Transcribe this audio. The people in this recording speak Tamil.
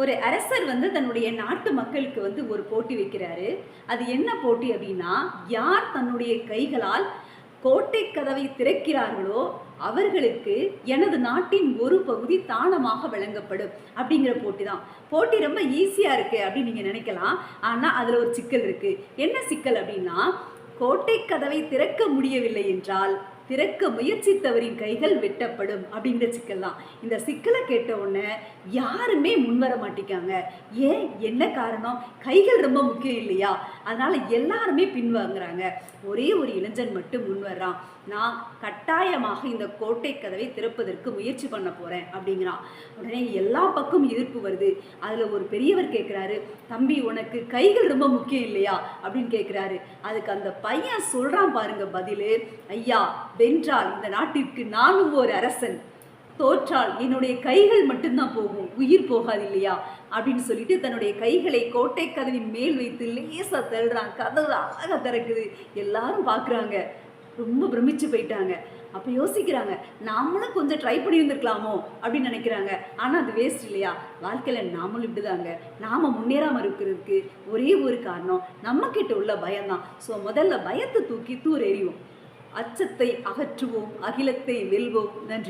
ஒரு அரசர் வந்து தன்னுடைய நாட்டு மக்களுக்கு வந்து ஒரு போட்டி வைக்கிறாரு. அது என்ன போட்டி அப்படின்னா யார் தன்னுடைய கைகளால் கோட்டை கதவை திறக்கிறார்களோ அவர்களுக்கு எனது நாட்டின் ஒரு பகுதி தானமாக வழங்கப்படும் அப்படிங்கிற போட்டி தான். போட்டி ரொம்ப ஈஸியாக இருக்குது அப்படின்னு நீங்கள் நினைக்கலாம். ஆனால் அதில் ஒரு சிக்கல் இருக்குது என்ன சிக்கல் அப்படின்னா கோட்டை கதவை திறக்க முடியவில்லை என்றால் திறக்க முயற்சித்தவரின் கைகள் வெட்டப்படும் அப்படிங்கிற சிக்கல் தான் இந்த சிக்கலை கேட்ட உடனே யாருமே முன்வர மாட்டிக்காங்க ஏன்? என்ன காரணம்? கைகள் ரொம்ப முக்கியம் இல்லையா? அதனால எல்லாருமே பின்வாங்குறாங்க. ஒரே ஒரு இளைஞன் மட்டும் முன்வர்றான் நான் கட்டாயமாக இந்த கோட்டை கதவை திறப்பதற்கு முயற்சி பண்ண போறேன் அப்படிங்கிறான். உடனே எல்லா பக்கம் எதிர்ப்பு வருது. அதுல ஒரு பெரியவர் கேட்குறாரு தம்பி உனக்கு கைகள் ரொம்ப முக்கியம் இல்லையா? அப்படின்னு கேட்குறாரு அதுக்கு அந்த பையன் சொல்றான் பாருங்க பதிலு ஐயா வென்றால் இந்த நாட்டிற்கு நானும் ஒரு அரசன். தோற்றால் என்னுடைய கைகள் மட்டும்தான் போகும். உயிர் போகாது இல்லையா? அப்படின்னு சொல்லிட்டு தன்னுடைய கைகளை கோட்டை கதவின் மேல் வைத்து லேசாக தள்ளுறான். கதவு அழகாக திறக்குது. எல்லாரும் பார்க்குறாங்க. ரொம்ப பிரமிச்சு போயிட்டாங்க. அப்போ யோசிக்கிறாங்க நாமளும் கொஞ்சம் ட்ரை பண்ணியிருந்துருக்கலாமோ? அப்படின்னு நினைக்கிறாங்க. ஆனால் அது வேஸ்ட் இல்லையா? வாழ்க்கையில் நாமளும் இப்படிதாங்க. நாம் முன்னேறாமல் இருக்கிறதுக்கு ஒரே ஒரு காரணம் நம்மக்கிட்ட உள்ள பயம்தான். ஸோ முதல்ல பயத்தை தூக்கி தூர் எறிவோம். அச்சத்தை அகற்றுவோம் அகிலத்தை வெல்வோம். நன்றி.